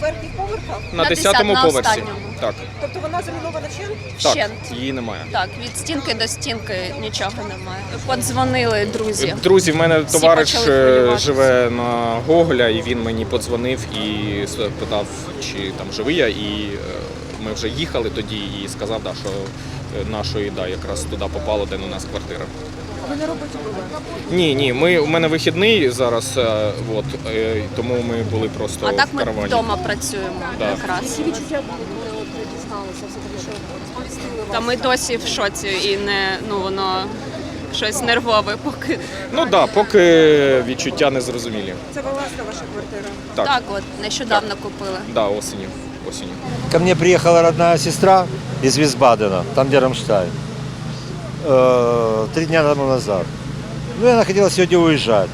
верхніх поверхах? На На 10-му 10-му, поверсі. останньому. Так, Тобто вона замінована чим? так, Вщент. її немає. Так, від стінки до стінки нічого немає. Подзвонили друзі. Друзі, в мене Всі товариш е, живе на Гоголя, і він мені подзвонив і спитав, чи там живий я. І е, ми вже їхали тоді і сказав, да, що е, нашої да, якраз туди попало, де у нас квартира. Ви на роботі були? Ні, ні, ми у мене вихідний зараз, е, от, е, тому ми були просто А так в ми каравані. вдома працюємо Да. якраз. Які відчуття були, коли от дізналися все-таки, що вас? Та ми досі в шоці і не ну воно щось нервове, поки Ну так, да, поки відчуття не зрозумілі. Це власна ваша квартира. Так, так, от нещодавно купили. Да, осені. осінню. Ко мне приехала родная сестра из Висбадена, там где Рамштайн, э, три дня тому назад. Ну, и она хотела сегодня уезжать.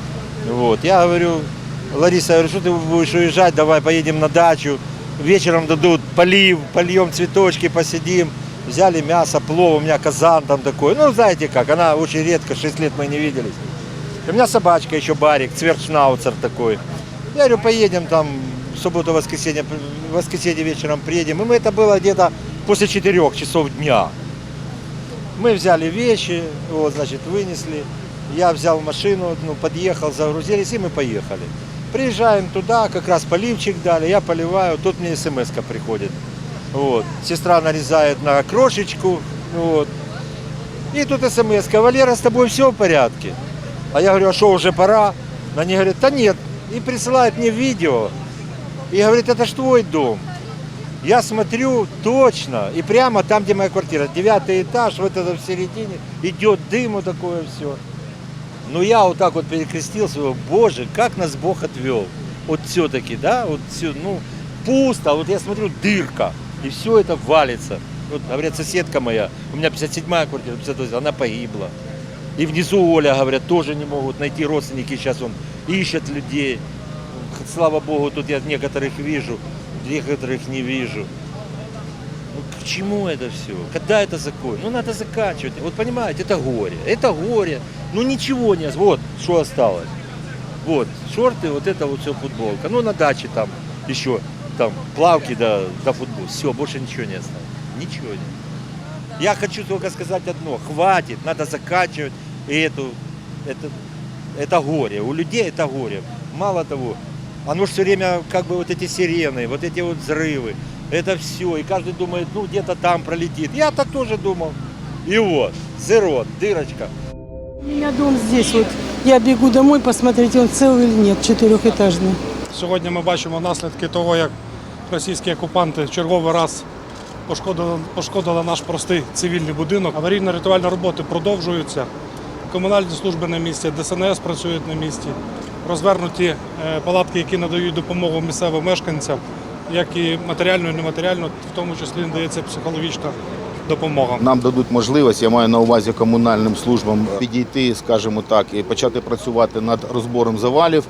Вот. Я говорю, Лариса, я говорю, что ты будешь уезжать, давай поедем на дачу. Вечером дадут полив, польем цветочки, посидим. Взяли мясо, плов, у меня казан там такой. Ну, знаете как, она очень редко, 6 лет мы не виделись. У меня собачка еще барик, цвершнауцер такой. Я говорю, поедем там в субботу, воскресенье, воскресенье вечером приедем. И мы это было где-то после 4 часов дня. Мы взяли вещи, вот, значит, вынесли. Я взял машину, одну, подъехал, загрузились, и мы поехали. Приезжаем туда, как раз поливчик дали, я поливаю, тут мне смс приходит. Вот. Сестра нарезает на крошечку, вот. И тут смс Валера, с тобой все в порядке? А я говорю, а что, уже пора? Они говорят, да нет. И присылают мне видео. И говорит, это ж твой дом. Я смотрю точно, и прямо там, где моя квартира, девятый этаж, вот это в середине, идет дым, вот такое все. Ну я вот так вот перекрестился, говорю, боже, как нас Бог отвел. Вот все-таки, да, вот все, ну, пусто, вот я смотрю, дырка, и все это валится. Вот, говорят, соседка моя, у меня 57-я квартира, 58 она погибла. И внизу Оля, говорят, тоже не могут найти родственники, сейчас он ищет людей. Слава Богу, тут я некоторых вижу, некоторых не вижу. Ну, к чему это все? Когда это закончится? Ну, надо заканчивать. Вот понимаете, это горе. Это горе. Ну, ничего не. Вот, что осталось. Вот, шорты, вот это вот все футболка. Ну, на даче там еще там плавки да, да футбол. Все, больше ничего не осталось. Ничего не. Я хочу только сказать одно. Хватит, надо заканчивать эту, это, это горе. У людей это горе. Мало того, оно все время как бы вот эти сирены, вот эти вот взрывы, это все. И каждый думает, ну где-то там пролетит. Я так тоже думал. И вот, зеро, дырочка. У меня дом здесь вот. Я бегу домой посмотреть, он целый или нет, четырехэтажный. Сьогодні ми бачимо наслідки того, як російські окупанти в черговий раз пошкодили, пошкодили наш простий цивільний будинок. Аварійно-рятувальні роботи продовжуються. Комунальні служби на місці, ДСНС працюють на місці. Розвернуті е, палатки, які надають допомогу місцевим мешканцям, як і матеріально, і нематеріально, в тому числі надається психологічна допомога. Нам дадуть можливість, я маю на увазі комунальним службам, підійти, скажімо так, і почати працювати над розбором завалів.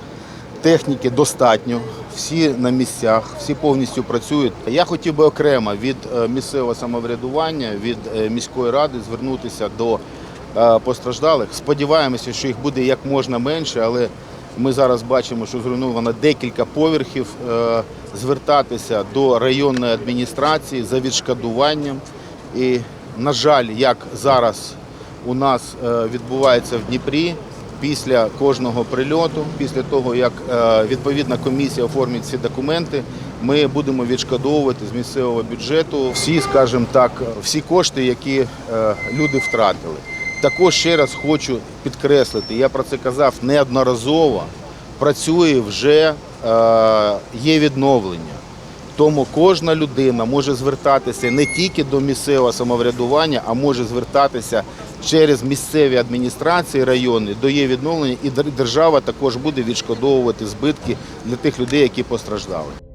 Техніки достатньо, всі на місцях, всі повністю працюють. Я хотів би окремо від е, місцевого самоврядування, від е, міської ради звернутися до постраждалих. Сподіваємося, що їх буде як можна менше, але ми зараз бачимо, що зруйновано декілька поверхів. Е, Звертатися до районної адміністрації за відшкодуванням. І, на жаль, як зараз у нас е, відбувається в Дніпрі, після кожного прильоту, після того, як е, відповідна комісія оформить всі документи, ми будемо відшкодовувати з місцевого бюджету всі, скажімо так, всі кошти, які люди втратили. Також ще раз хочу підкреслити, я про це казав неодноразово, працює вже е, є відновлення. Тому кожна людина може звертатися не тільки до місцевого самоврядування, а може звертатися через місцеві адміністрації райони до є відновлення, і держава також буде відшкодовувати збитки для тих людей, які постраждали.